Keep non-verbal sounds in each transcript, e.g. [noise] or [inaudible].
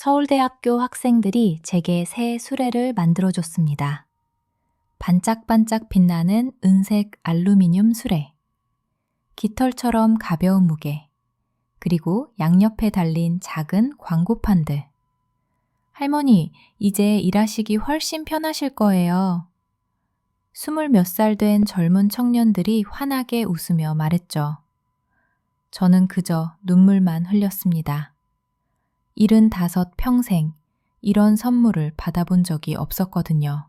서울대학교 학생들이 제게 새 수레를 만들어줬습니다. 반짝반짝 빛나는 은색 알루미늄 수레. 깃털처럼 가벼운 무게. 그리고 양옆에 달린 작은 광고판들. 할머니, 이제 일하시기 훨씬 편하실 거예요. 스물 몇 살 된 젊은 청년들이 환하게 웃으며 말했죠. 저는 그저 눈물만 흘렸습니다. 일흔 다섯 평생 이런 선물을 받아본 적이 없었거든요.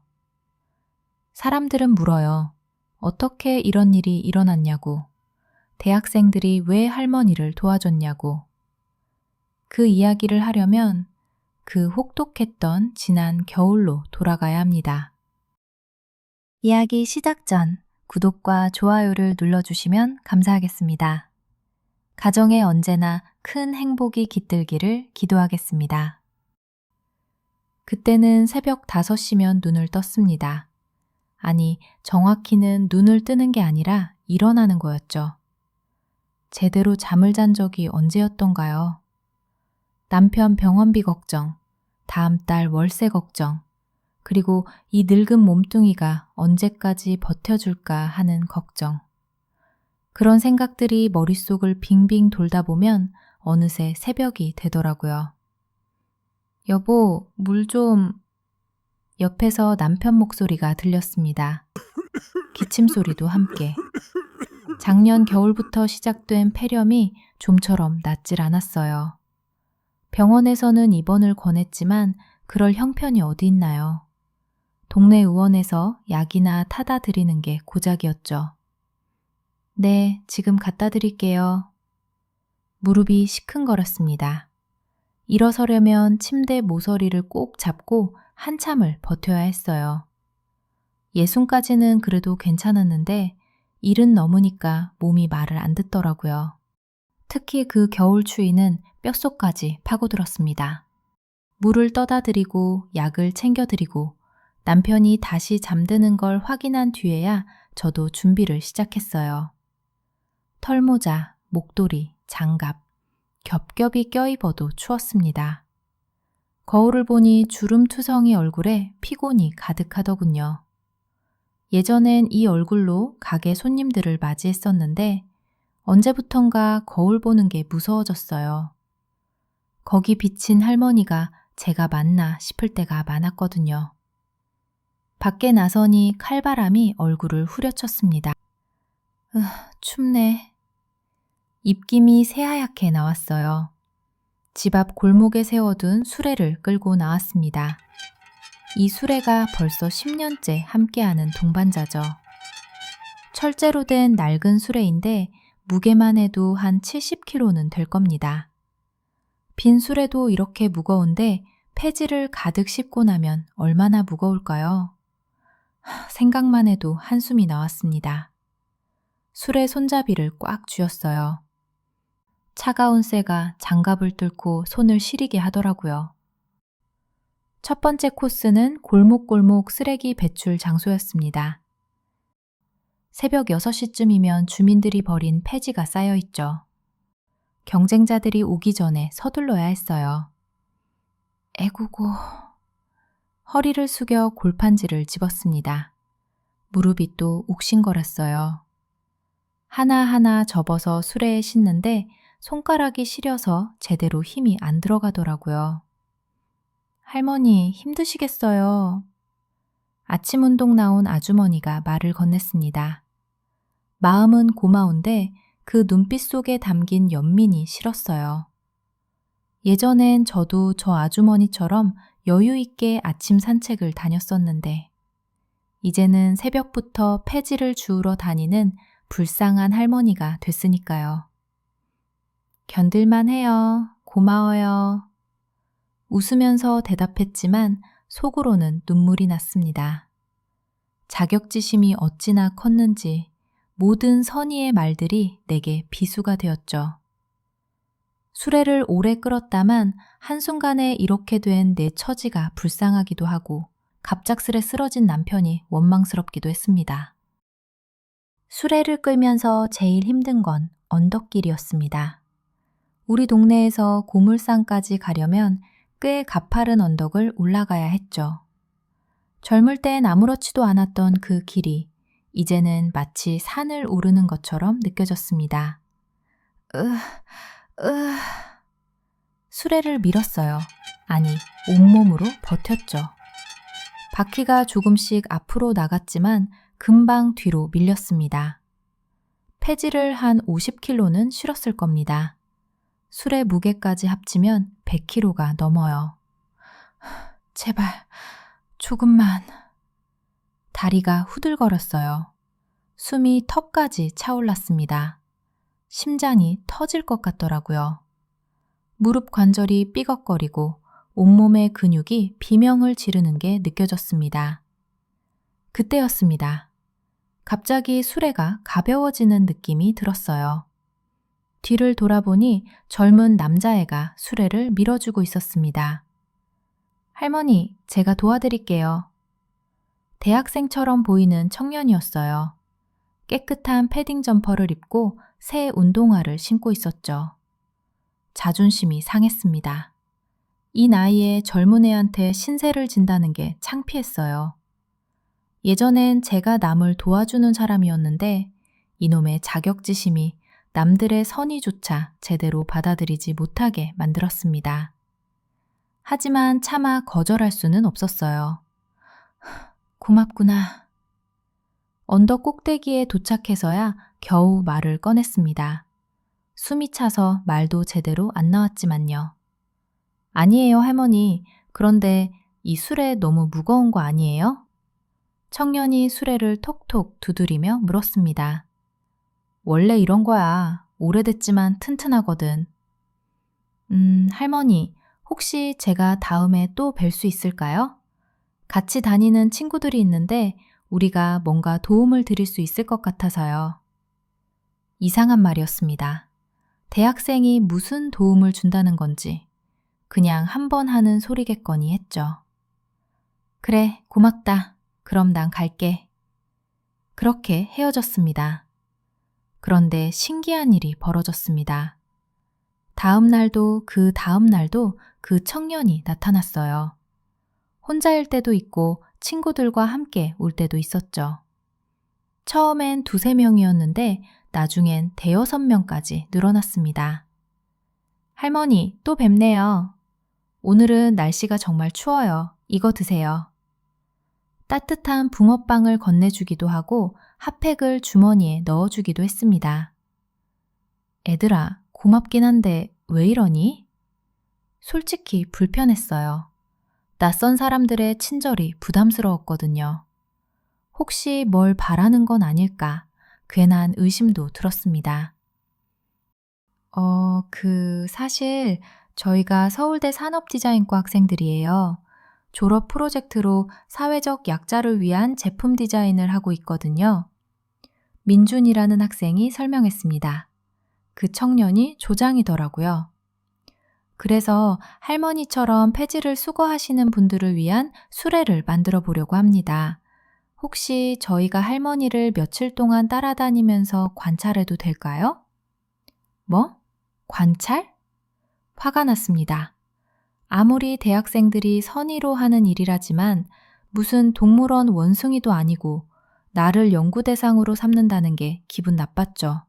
사람들은 물어요. 어떻게 이런 일이 일어났냐고. 대학생들이 왜 할머니를 도와줬냐고. 그 이야기를 하려면 그 혹독했던 지난 겨울로 돌아가야 합니다. 이야기 시작 전 구독과 좋아요를 눌러주시면 감사하겠습니다. 가정에 언제나 큰 행복이 깃들기를 기도하겠습니다. 그때는 새벽 5시면 눈을 떴습니다. 아니, 정확히는 눈을 뜨는 게 아니라 일어나는 거였죠. 제대로 잠을 잔 적이 언제였던가요? 남편 병원비 걱정, 다음 달 월세 걱정, 그리고 이 늙은 몸뚱이가 언제까지 버텨줄까 하는 걱정. 그런 생각들이 머릿속을 빙빙 돌다 보면 어느새 새벽이 되더라고요. 여보, 물 좀... 옆에서 남편 목소리가 들렸습니다. 기침 소리도 함께. 작년 겨울부터 시작된 폐렴이 좀처럼 낫질 않았어요. 병원에서는 입원을 권했지만 그럴 형편이 어디 있나요? 동네 의원에서 약이나 타다 드리는 게 고작이었죠. 네, 지금 갖다 드릴게요. 무릎이 시큰거렸습니다. 일어서려면 침대 모서리를 꼭 잡고 한참을 버텨야 했어요. 예순까지는 그래도 괜찮았는데 일은 넘으니까 몸이 말을 안 듣더라고요. 특히 그 겨울 추위는 뼛속까지 파고들었습니다. 물을 떠다 드리고 약을 챙겨 드리고 남편이 다시 잠드는 걸 확인한 뒤에야 저도 준비를 시작했어요. 털모자, 목도리, 장갑, 겹겹이 껴입어도 추웠습니다. 거울을 보니 주름투성이 얼굴에 피곤이 가득하더군요. 예전엔 이 얼굴로 가게 손님들을 맞이했었는데 언제부턴가 거울 보는 게 무서워졌어요. 거기 비친 할머니가 제가 맞나 싶을 때가 많았거든요. 밖에 나서니 칼바람이 얼굴을 후려쳤습니다. 으, 춥네. 입김이 새하얗게 나왔어요. 집 앞 골목에 세워둔 수레를 끌고 나왔습니다. 이 수레가 벌써 10년째 함께하는 동반자죠. 철제로 된 낡은 수레인데 무게만 해도 한 70kg는 될 겁니다. 빈 수레도 이렇게 무거운데 폐지를 가득 싣고 나면 얼마나 무거울까요? 생각만 해도 한숨이 나왔습니다. 수레 손잡이를 꽉 쥐었어요. 차가운 쇠가 장갑을 뚫고 손을 시리게 하더라고요. 첫 번째 코스는 골목골목 쓰레기 배출 장소였습니다. 새벽 6시쯤이면 주민들이 버린 폐지가 쌓여 있죠. 경쟁자들이 오기 전에 서둘러야 했어요. 애구고. 허리를 숙여 골판지를 집었습니다. 무릎이 또 옥신거렸어요. 하나하나 접어서 수레에 싣는데 손가락이 시려서 제대로 힘이 안 들어가더라고요. 할머니, 힘드시겠어요. 아침 운동 나온 아주머니가 말을 건넸습니다. 마음은 고마운데 그 눈빛 속에 담긴 연민이 싫었어요. 예전엔 저도 저 아주머니처럼 여유 있게 아침 산책을 다녔었는데, 이제는 새벽부터 폐지를 주우러 다니는 불쌍한 할머니가 됐으니까요. 견딜만 해요. 고마워요. 웃으면서 대답했지만 속으로는 눈물이 났습니다. 자격지심이 어찌나 컸는지 모든 선의의 말들이 내게 비수가 되었죠. 수레를 오래 끌었다만 한순간에 이렇게 된 내 처지가 불쌍하기도 하고 갑작스레 쓰러진 남편이 원망스럽기도 했습니다. 수레를 끌면서 제일 힘든 건 언덕길이었습니다. 우리 동네에서 고물산까지 가려면 꽤 가파른 언덕을 올라가야 했죠. 젊을 땐 아무렇지도 않았던 그 길이 이제는 마치 산을 오르는 것처럼 느껴졌습니다. 으, 으. 수레를 밀었어요. 아니, 온몸으로 버텼죠. 바퀴가 조금씩 앞으로 나갔지만 금방 뒤로 밀렸습니다. 폐지를 한 50kg는 실었을 겁니다. 술의 무게까지 합치면 100kg가 넘어요. [sighs] 제발, 조금만. 다리가 후들거렸어요. 숨이 턱까지 차올랐습니다. 심장이 터질 것 같더라고요. 무릎 관절이 삐걱거리고 온몸의 근육이 비명을 지르는 게 느껴졌습니다. 그때였습니다. 갑자기 수레가 가벼워지는 느낌이 들었어요. 뒤를 돌아보니 젊은 남자애가 수레를 밀어주고 있었습니다. 할머니, 제가 도와드릴게요. 대학생처럼 보이는 청년이었어요. 깨끗한 패딩 점퍼를 입고 새 운동화를 신고 있었죠. 자존심이 상했습니다. 이 나이에 젊은 애한테 신세를 진다는 게 창피했어요. 예전엔 제가 남을 도와주는 사람이었는데 이놈의 자격지심이 남들의 선의조차 제대로 받아들이지 못하게 만들었습니다. 하지만 차마 거절할 수는 없었어요. [sighs] 고맙구나. 언덕 꼭대기에 도착해서야 겨우 말을 꺼냈습니다. 숨이 차서 말도 제대로 안 나왔지만요. 아니에요, 할머니. 그런데 이 수레 너무 무거운 거 아니에요? 청년이 수레를 톡톡 두드리며 물었습니다. 원래 이런 거야. 오래됐지만 튼튼하거든. 음, 할머니, 혹시 제가 다음에 또 뵐 수 있을까요? 같이 다니는 친구들이 있는데 우리가 뭔가 도움을 드릴 수 있을 것 같아서요. 이상한 말이었습니다. 대학생이 무슨 도움을 준다는 건지 그냥 한 번 하는 소리겠거니 했죠. 그래, 고맙다. 그럼 난 갈게. 그렇게 헤어졌습니다. 그런데 신기한 일이 벌어졌습니다. 다음 날도 그 다음 날도 그 청년이 나타났어요. 혼자일 때도 있고 친구들과 함께 올 때도 있었죠. 처음엔 두세 명이었는데 나중엔 대여섯 명까지 늘어났습니다. 할머니, 또 뵙네요. 오늘은 날씨가 정말 추워요. 이거 드세요. 따뜻한 붕어빵을 건네주기도 하고 핫팩을 주머니에 넣어주기도 했습니다. 애들아, 고맙긴 한데 왜 이러니? 솔직히 불편했어요. 낯선 사람들의 친절이 부담스러웠거든요. 혹시 뭘 바라는 건 아닐까 괜한 의심도 들었습니다. 어, 그, 사실 저희가 서울대 산업디자인과 학생들이에요. 졸업 프로젝트로 사회적 약자를 위한 제품 디자인을 하고 있거든요. 민준이라는 학생이 설명했습니다. 그 청년이 조장이더라고요. 그래서 할머니처럼 폐지를 수거하시는 분들을 위한 수레를 만들어 보려고 합니다. 혹시 저희가 할머니를 며칠 동안 따라다니면서 관찰해도 될까요? 뭐? 관찰? 화가 났습니다. 아무리 대학생들이 선의로 하는 일이라지만 무슨 동물원 원숭이도 아니고 나를 연구 대상으로 삼는다는 게 기분 나빴죠.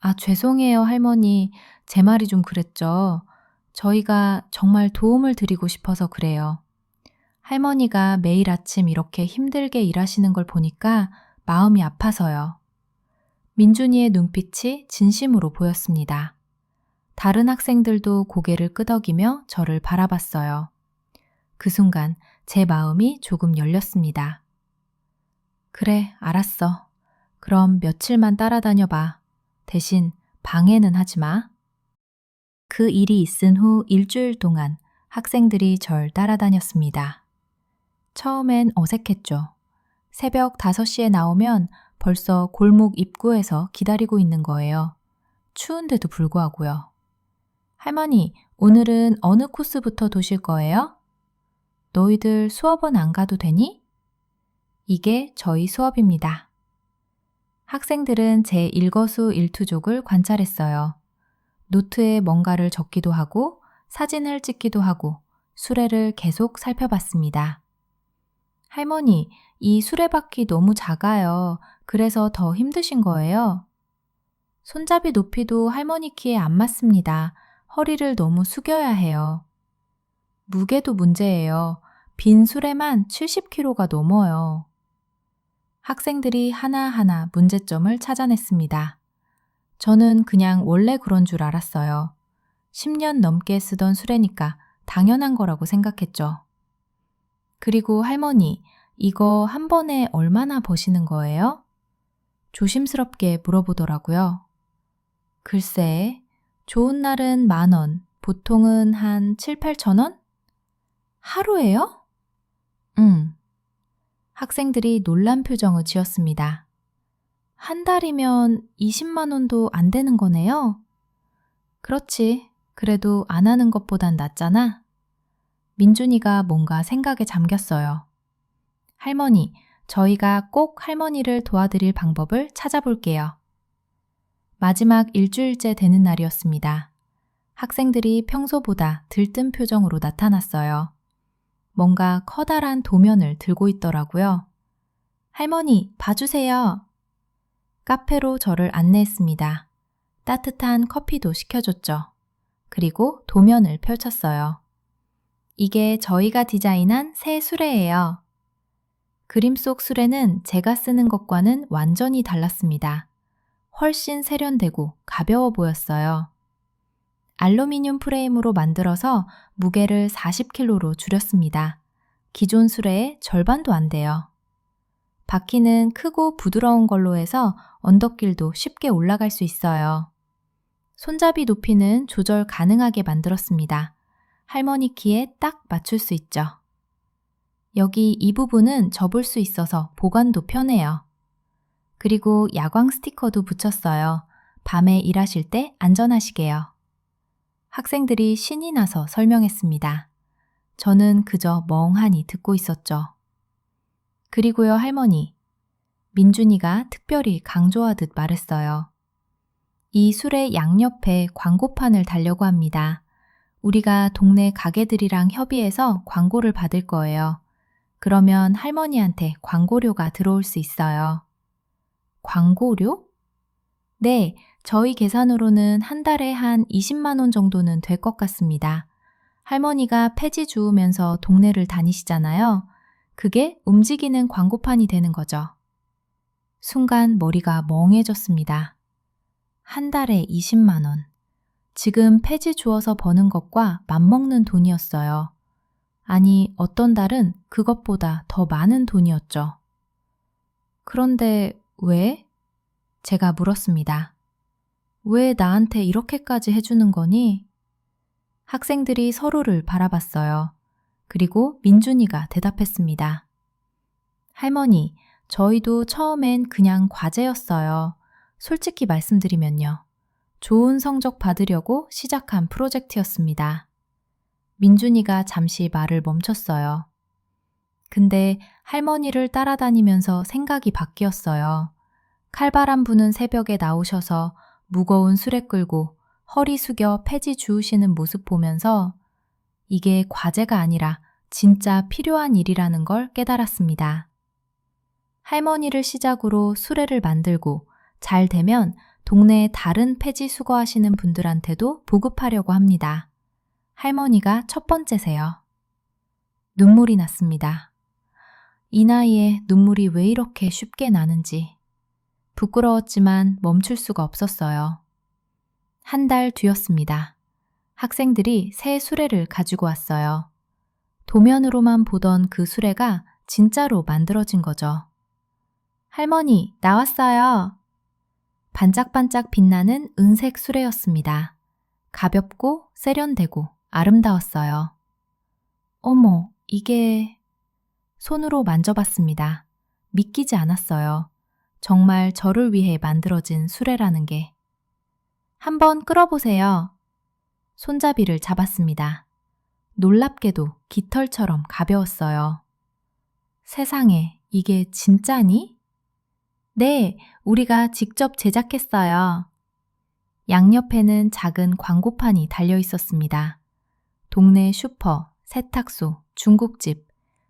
아, 죄송해요, 할머니. 제 말이 좀 그랬죠. 저희가 정말 도움을 드리고 싶어서 그래요. 할머니가 매일 아침 이렇게 힘들게 일하시는 걸 보니까 마음이 아파서요. 민준이의 눈빛이 진심으로 보였습니다. 다른 학생들도 고개를 끄덕이며 저를 바라봤어요. 그 순간 제 마음이 조금 열렸습니다. 그래, 알았어. 그럼 며칠만 따라다녀 봐. 대신 방해는 하지 마. 그 일이 있은 후 일주일 동안 학생들이 절 따라다녔습니다. 처음엔 어색했죠. 새벽 5시에 나오면 벌써 골목 입구에서 기다리고 있는 거예요. 추운데도 불구하고요. 할머니, 오늘은 어느 코스부터 도실 거예요? 너희들 수업은 안 가도 되니? 이게 저희 수업입니다. 학생들은 제 일거수 일투족을 관찰했어요. 노트에 뭔가를 적기도 하고 사진을 찍기도 하고 수레를 계속 살펴봤습니다. 할머니, 이 수레바퀴 너무 작아요. 그래서 더 힘드신 거예요? 손잡이 높이도 할머니 키에 안 맞습니다. 허리를 너무 숙여야 해요. 무게도 문제예요. 빈 수레만 70kg가 넘어요. 학생들이 하나하나 문제점을 찾아냈습니다. 저는 그냥 원래 그런 줄 알았어요. 10년 넘게 쓰던 수레니까 당연한 거라고 생각했죠. 그리고 할머니, 이거 한 번에 얼마나 버시는 거예요? 조심스럽게 물어보더라고요. 글쎄, 좋은 날은 만 원, 보통은 한 7, 8천 원? 하루에요? 응. 학생들이 놀란 표정을 지었습니다. 한 달이면 20만 원도 안 되는 거네요? 그렇지. 그래도 안 하는 것보단 낫잖아. 민준이가 뭔가 생각에 잠겼어요. 할머니, 저희가 꼭 할머니를 도와드릴 방법을 찾아볼게요. 마지막 일주일째 되는 날이었습니다. 학생들이 평소보다 들뜬 표정으로 나타났어요. 뭔가 커다란 도면을 들고 있더라고요. 할머니, 봐주세요. 카페로 저를 안내했습니다. 따뜻한 커피도 시켜줬죠. 그리고 도면을 펼쳤어요. 이게 저희가 디자인한 새 수레예요. 그림 속 수레는 제가 쓰는 것과는 완전히 달랐습니다. 훨씬 세련되고 가벼워 보였어요. 알루미늄 프레임으로 만들어서 무게를 40kg로 줄였습니다. 기존 수레의 절반도 안 돼요. 바퀴는 크고 부드러운 걸로 해서 언덕길도 쉽게 올라갈 수 있어요. 손잡이 높이는 조절 가능하게 만들었습니다. 할머니 키에 딱 맞출 수 있죠. 여기 이 부분은 접을 수 있어서 보관도 편해요. 그리고 야광 스티커도 붙였어요. 밤에 일하실 때 안전하시게요. 학생들이 신이 나서 설명했습니다. 저는 그저 멍하니 듣고 있었죠. 그리고요, 할머니. 민준이가 특별히 강조하듯 말했어요. 이 술의 양옆에 광고판을 달려고 합니다. 우리가 동네 가게들이랑 협의해서 광고를 받을 거예요. 그러면 할머니한테 광고료가 들어올 수 있어요. 광고료? 네, 저희 계산으로는 한 달에 한 20만원 정도는 될 것 같습니다. 할머니가 폐지 주우면서 동네를 다니시잖아요. 그게 움직이는 광고판이 되는 거죠. 순간 머리가 멍해졌습니다. 한 달에 20만원. 지금 폐지 주어서 버는 것과 맞먹는 돈이었어요. 아니, 어떤 달은 그것보다 더 많은 돈이었죠. 그런데 왜? 제가 물었습니다. 왜 나한테 이렇게까지 해주는 거니? 학생들이 서로를 바라봤어요. 그리고 민준이가 대답했습니다. 할머니, 저희도 처음엔 그냥 과제였어요. 솔직히 말씀드리면요. 좋은 성적 받으려고 시작한 프로젝트였습니다. 민준이가 잠시 말을 멈췄어요. 근데 할머니를 따라다니면서 생각이 바뀌었어요. 칼바람 부는 새벽에 나오셔서 무거운 수레 끌고 허리 숙여 폐지 주우시는 모습 보면서 이게 과제가 아니라 진짜 필요한 일이라는 걸 깨달았습니다. 할머니를 시작으로 수레를 만들고 잘 되면 동네의 다른 폐지 수거하시는 분들한테도 보급하려고 합니다. 할머니가 첫 번째세요. 눈물이 났습니다. 이 나이에 눈물이 왜 이렇게 쉽게 나는지 부끄러웠지만 멈출 수가 없었어요. 한 달 뒤였습니다. 학생들이 새 수레를 가지고 왔어요. 도면으로만 보던 그 수레가 진짜로 만들어진 거죠. 할머니, 나왔어요. 반짝반짝 빛나는 은색 수레였습니다. 가볍고 세련되고 아름다웠어요. 어머, 이게... 손으로 만져봤습니다. 믿기지 않았어요. 정말 저를 위해 만들어진 수레라는 게. 한번 끌어보세요. 손잡이를 잡았습니다. 놀랍게도 깃털처럼 가벼웠어요. 세상에, 이게 진짜니? 네, 우리가 직접 제작했어요. 양옆에는 작은 광고판이 달려 있었습니다. 동네 슈퍼, 세탁소, 중국집,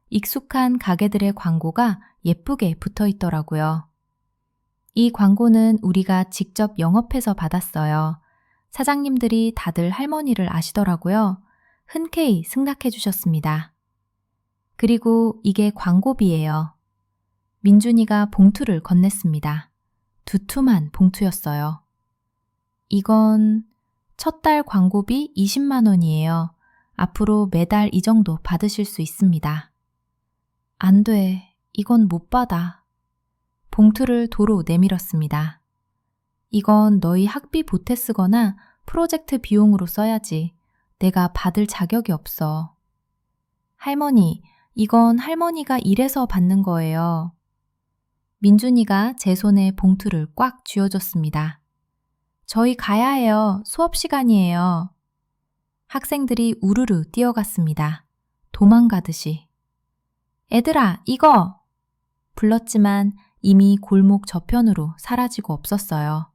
익숙한 가게들의 광고가 예쁘게 붙어 있더라고요. 이 광고는 우리가 직접 영업해서 받았어요. 사장님들이 다들 할머니를 아시더라고요. 흔쾌히 승낙해 주셨습니다. 그리고 이게 광고비예요. 민준이가 봉투를 건넸습니다. 두툼한 봉투였어요. 이건 첫 달 광고비 20만 원이에요. 앞으로 매달 이 정도 받으실 수 있습니다. 안 돼. 이건 못 받아. 봉투를 도로 내밀었습니다. 이건 너희 학비 보태 쓰거나 프로젝트 비용으로 써야지. 내가 받을 자격이 없어. 할머니, 이건 할머니가 일해서 받는 거예요. 민준이가 제 손에 봉투를 꽉 쥐어줬습니다. 저희 가야 해요. 수업 시간이에요. 학생들이 우르르 뛰어갔습니다. 도망가듯이. 애들아, 이거! 불렀지만 이미 골목 저편으로 사라지고 없었어요.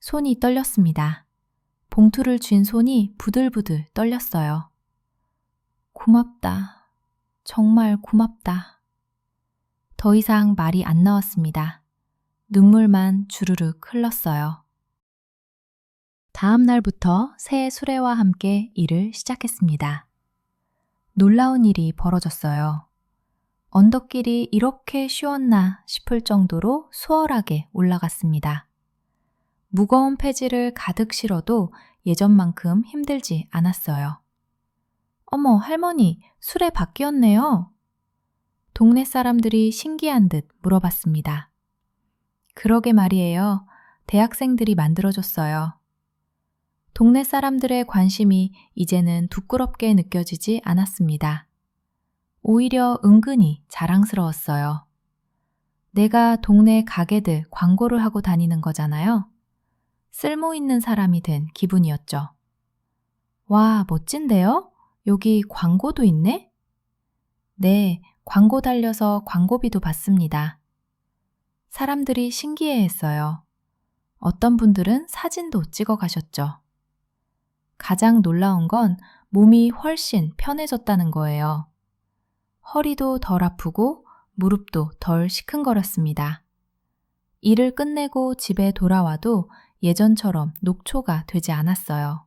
손이 떨렸습니다. 봉투를 쥔 손이 부들부들 떨렸어요. 고맙다. 정말 고맙다. 더 이상 말이 안 나왔습니다. 눈물만 주르륵 흘렀어요. 다음 날부터 새 수레와 함께 일을 시작했습니다. 놀라운 일이 벌어졌어요. 언덕길이 이렇게 쉬웠나 싶을 정도로 수월하게 올라갔습니다. 무거운 폐지를 가득 실어도 예전만큼 힘들지 않았어요. 어머, 할머니, 술에 바뀌었네요. 동네 사람들이 신기한 듯 물어봤습니다. 그러게 말이에요. 대학생들이 만들어줬어요. 동네 사람들의 관심이 이제는 부끄럽게 느껴지지 않았습니다. 오히려 은근히 자랑스러웠어요. 내가 동네 가게들 광고를 하고 다니는 거잖아요. 쓸모 있는 사람이 된 기분이었죠. 와, 멋진데요? 여기 광고도 있네? 네, 광고 달려서 광고비도 받습니다. 사람들이 신기해 했어요. 어떤 분들은 사진도 찍어 가셨죠. 가장 놀라운 건 몸이 훨씬 편해졌다는 거예요. 허리도 덜 아프고 무릎도 덜 시큰거렸습니다. 일을 끝내고 집에 돌아와도 예전처럼 녹초가 되지 않았어요.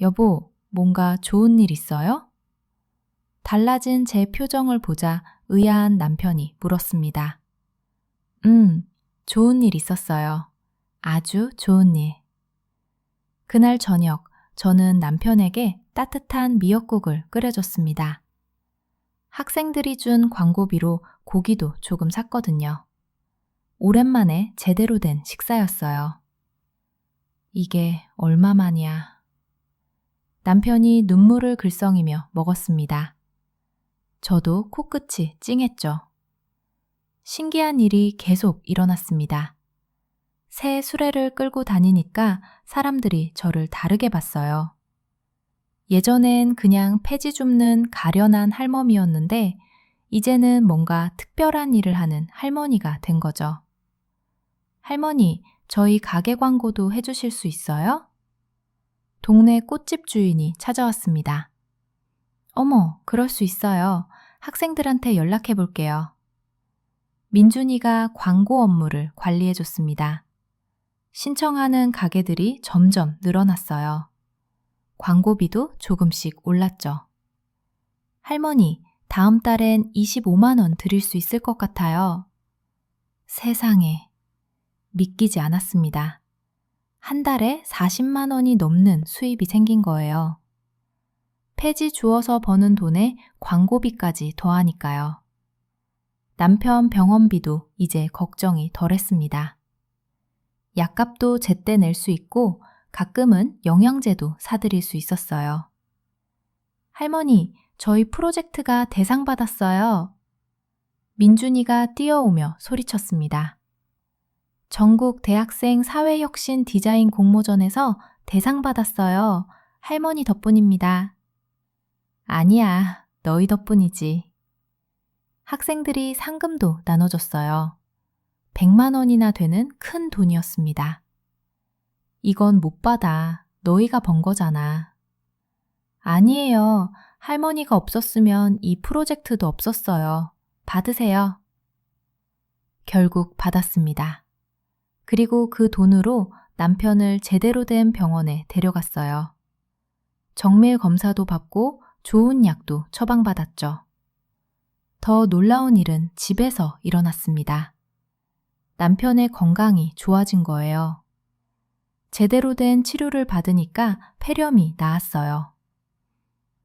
여보, 뭔가 좋은 일 있어요? 달라진 제 표정을 보자 의아한 남편이 물었습니다. 음, 좋은 일 있었어요. 아주 좋은 일. 그날 저녁, 저는 남편에게 따뜻한 미역국을 끓여줬습니다. 학생들이 준 광고비로 고기도 조금 샀거든요. 오랜만에 제대로 된 식사였어요. 이게 얼마만이야. 남편이 눈물을 글썽이며 먹었습니다. 저도 코끝이 찡했죠. 신기한 일이 계속 일어났습니다. 새 수레를 끌고 다니니까 사람들이 저를 다르게 봤어요. 예전엔 그냥 폐지 줍는 가련한 할멈이었는데 이제는 뭔가 특별한 일을 하는 할머니가 된 거죠. 할머니, 저희 가게 광고도 해주실 수 있어요? 동네 꽃집 주인이 찾아왔습니다. 어머, 그럴 수 있어요. 학생들한테 연락해 볼게요. 민준이가 광고 업무를 관리해 줬습니다. 신청하는 가게들이 점점 늘어났어요. 광고비도 조금씩 올랐죠. 할머니, 다음 달엔 25만원 드릴 수 있을 것 같아요. 세상에. 믿기지 않았습니다. 한 달에 40만원이 넘는 수입이 생긴 거예요. 폐지 주어서 버는 돈에 광고비까지 더하니까요. 남편 병원비도 이제 걱정이 덜했습니다. 약값도 제때 낼 수 있고 가끔은 영양제도 사드릴 수 있었어요. 할머니, 저희 프로젝트가 대상 받았어요. 민준이가 뛰어오며 소리쳤습니다. 전국 대학생 사회혁신 디자인 공모전에서 대상 받았어요. 할머니 덕분입니다. 아니야, 너희 덕분이지. 학생들이 상금도 나눠줬어요. 100만 원이나 되는 큰 돈이었습니다. 이건 못 받아. 너희가 번 거잖아. 아니에요. 할머니가 없었으면 이 프로젝트도 없었어요. 받으세요. 결국 받았습니다. 그리고 그 돈으로 남편을 제대로 된 병원에 데려갔어요. 정밀 검사도 받고 좋은 약도 처방받았죠. 더 놀라운 일은 집에서 일어났습니다. 남편의 건강이 좋아진 거예요. 제대로 된 치료를 받으니까 폐렴이 나았어요.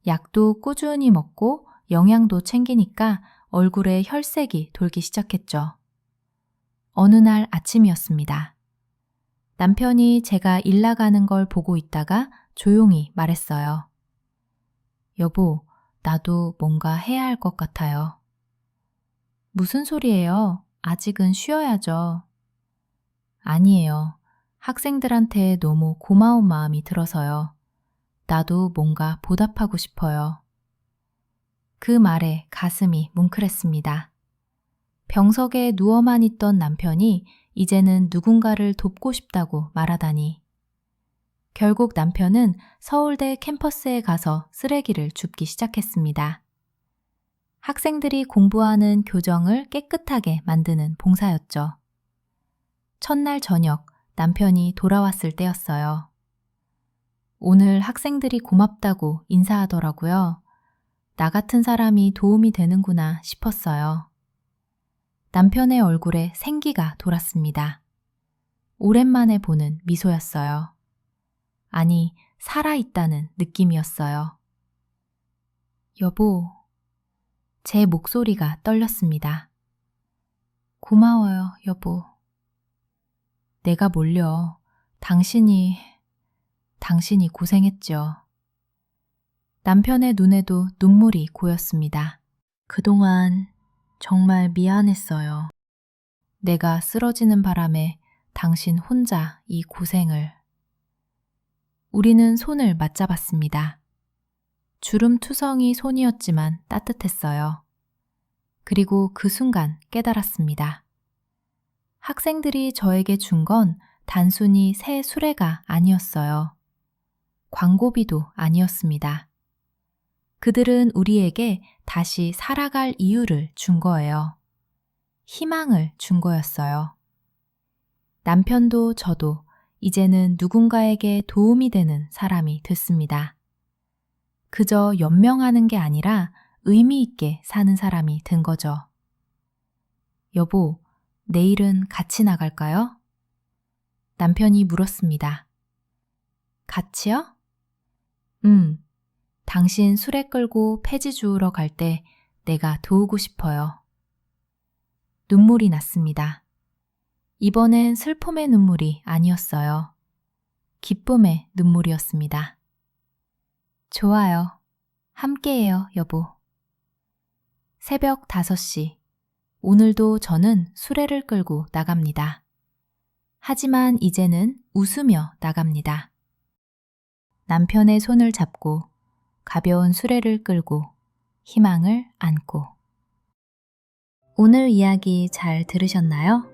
약도 꾸준히 먹고 영양도 챙기니까 얼굴에 혈색이 돌기 시작했죠. 어느 날 아침이었습니다. 남편이 제가 일 나가는 걸 보고 있다가 조용히 말했어요. 여보, 나도 뭔가 해야 할 것 같아요. 무슨 소리예요? 아직은 쉬어야죠. 아니에요. 학생들한테 너무 고마운 마음이 들어서요. 나도 뭔가 보답하고 싶어요. 그 말에 가슴이 뭉클했습니다. 병석에 누워만 있던 남편이 이제는 누군가를 돕고 싶다고 말하다니. 결국 남편은 서울대 캠퍼스에 가서 쓰레기를 줍기 시작했습니다. 학생들이 공부하는 교정을 깨끗하게 만드는 봉사였죠. 첫날 저녁 남편이 돌아왔을 때였어요. 오늘 학생들이 고맙다고 인사하더라고요. 나 같은 사람이 도움이 되는구나 싶었어요. 남편의 얼굴에 생기가 돌았습니다. 오랜만에 보는 미소였어요. 아니, 살아있다는 느낌이었어요. 여보, 제 목소리가 떨렸습니다. 고마워요, 여보. 내가 몰려. 당신이, 당신이 고생했죠. 남편의 눈에도 눈물이 고였습니다. 그동안 정말 미안했어요. 내가 쓰러지는 바람에 당신 혼자 이 고생을. 우리는 손을 맞잡았습니다. 주름투성이 손이었지만 따뜻했어요. 그리고 그 순간 깨달았습니다. 학생들이 저에게 준 건 단순히 새 수레가 아니었어요. 광고비도 아니었습니다. 그들은 우리에게 다시 살아갈 이유를 준 거예요. 희망을 준 거였어요. 남편도 저도 이제는 누군가에게 도움이 되는 사람이 됐습니다. 그저 연명하는 게 아니라 의미 있게 사는 사람이 된 거죠. 여보, 내일은 같이 나갈까요? 남편이 물었습니다. 같이요? 음, 당신 술에 끌고 폐지 주우러 갈 때 내가 도우고 싶어요. 눈물이 났습니다. 이번엔 슬픔의 눈물이 아니었어요. 기쁨의 눈물이었습니다. 좋아요. 함께해요, 여보. 새벽 5시. 오늘도 저는 수레를 끌고 나갑니다. 하지만 이제는 웃으며 나갑니다. 남편의 손을 잡고 가벼운 수레를 끌고 희망을 안고. 오늘 이야기 잘 들으셨나요?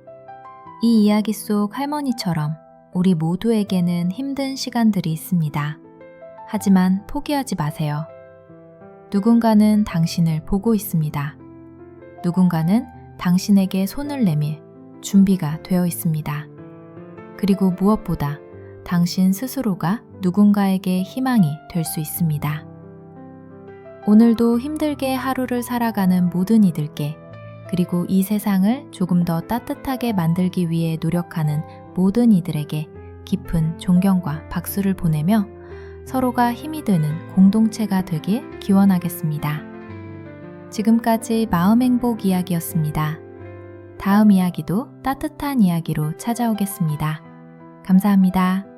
이 이야기 속 할머니처럼 우리 모두에게는 힘든 시간들이 있습니다. 하지만 포기하지 마세요. 누군가는 당신을 보고 있습니다. 누군가는 당신에게 손을 내밀 준비가 되어 있습니다. 그리고 무엇보다 당신 스스로가 누군가에게 희망이 될 수 있습니다. 오늘도 힘들게 하루를 살아가는 모든 이들께 그리고 이 세상을 조금 더 따뜻하게 만들기 위해 노력하는 모든 이들에게 깊은 존경과 박수를 보내며 서로가 힘이 되는 공동체가 되길 기원하겠습니다. 지금까지 마음 행복 이야기였습니다. 다음 이야기도 따뜻한 이야기로 찾아오겠습니다. 감사합니다.